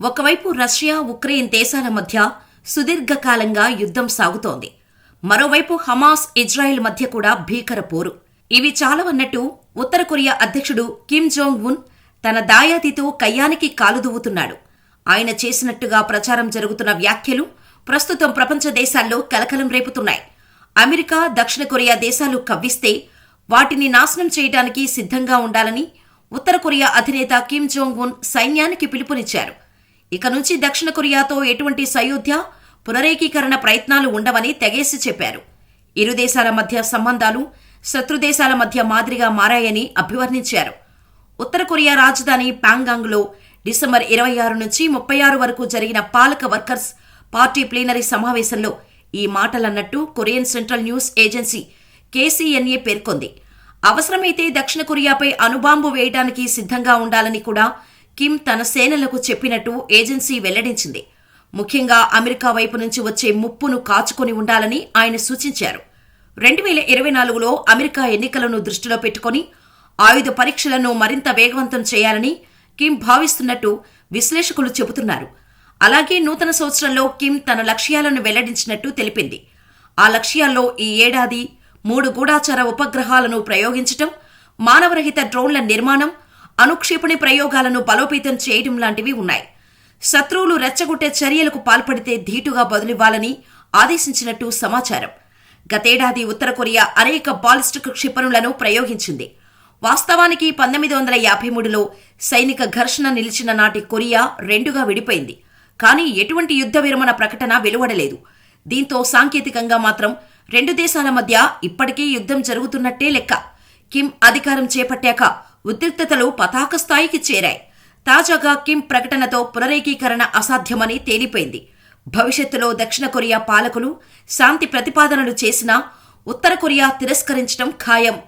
ఒకవైపు Russia Ukraine దేశాల మధ్య సుదీర్ఘకాలంగా యుద్ధం సాగుతోంది. మరోవైపు హమాస్ ఇజ్రాయెల్ మధ్య కూడా భీకర పోరు. ఇవి చాలవన్నట్టు ఉత్తర కొరియా అధ్యక్షుడు కిమ్ జోంగ్ ఉన్ తన దాయాదితో కయ్యానికి కాలుదువ్వుతున్నాడు ఆయన చేసినట్టుగా ప్రచారం జరుగుతున్న వ్యాఖ్యలు ప్రస్తుతం ప్రపంచ దేశాల్లో కలకలం రేపుతున్నాయి. అమెరికా దక్షిణ కొరియా దేశాలు కవ్విస్తే వాటిని నాశనం చేయడానికి సిద్ధంగా ఉండాలని ఉత్తర కొరియా అధినేత కిమ్ జోంగ్ ఉన్ సైన్యానికి పిలుపునిచ్చారు. ఇక నుంచి దక్షిణ కొరియాతో ఎటువంటి సయోధ్య పునరేకీకరణ ప్రయత్నాలు ఉండవని తెగేసి చెప్పారు. ఇరు దేశాల మధ్య సంబంధాలు శత్రుదేశాల మధ్య మాదిరిగా మారాయని అభివర్ణించారు. ఉత్తర కొరియా రాజధాని ప్యాంగాంగ్లో డిసెంబర్ ఇరవై ఆరు నుంచి ముప్పై ఆరు వరకు జరిగిన పాలక వర్కర్స్ పార్టీ ప్లీనరీ సమావేశంలో ఈ మాటలన్నట్టు Korean central news agency KCNA పేర్కొంది. అవసరమైతే దక్షిణ కొరియాపై అణుబాంబు వేయడానికి సిద్ధంగా ఉండాలని కూడా కిమ్ తన సేనలకు చెప్పినట్టు ఏజెన్సీ వెల్లడించింది. ముఖ్యంగా అమెరికా వైపు నుంచి వచ్చే ముప్పును కాచుకొని ఉండాలని ఆయన సూచించారు. రెండు వేల ఇరవై నాలుగులో అమెరికా ఎన్నికలను దృష్టిలో పెట్టుకొని ఆయుధ పరీక్షలను మరింత వేగవంతం చేయాలని కిమ్ భావిస్తున్నట్టు విశ్లేషకులు చెబుతున్నారు. అలాగే నూతన సంవత్సరంలో కిమ్ తన లక్ష్యాలను వెల్లడించినట్టు తెలిపింది. ఆ లక్ష్యాల్లో ఈ ఏడాది మూడు గూఢాచార ఉపగ్రహాలను ప్రయోగించటం మానవరహిత డ్రోన్ల నిర్మాణం అనుక్షేపణి ప్రయోగాలను బలోపేతం చేయడం లాంటివి ఉన్నాయి. శత్రువులు రెచ్చగొట్టే చర్యలకు పాల్పడితే ధీటుగా బదులివ్వాలని ఆదేశించినట్టు సమాచారం. గతేడాది ఉత్తర కొరియా అనేక బాలిస్టిక్ క్షిపణులను ప్రయోగించింది. వాస్తవానికి పంతొమ్మిది వందల యాభై మూడులో సైనిక ఘర్షణ నిలిచిన నాటి కొరియా రెండుగా విడిపోయింది. కానీ ఎటువంటి యుద్ధ విరమణ ప్రకటన వెలువడలేదు. దీంతో సాంకేతికంగా మాత్రం రెండు దేశాల మధ్య ఇప్పటికీ యుద్ధం జరుగుతున్నట్టే లెక్క. కిమ్ అధికారం చేపట్టాక ఉద్రిక్తతలు పతాక స్థాయికి చేరాయి. తాజాగా కిమ్ ప్రకటనతో పునరేకీకరణ అసాధ్యమని తేలిపోయింది. భవిష్యత్తులో దక్షిణ కొరియా పాలకులు శాంతి ప్రతిపాదనలు చేసినా ఉత్తర కొరియా తిరస్కరించడం ఖాయం.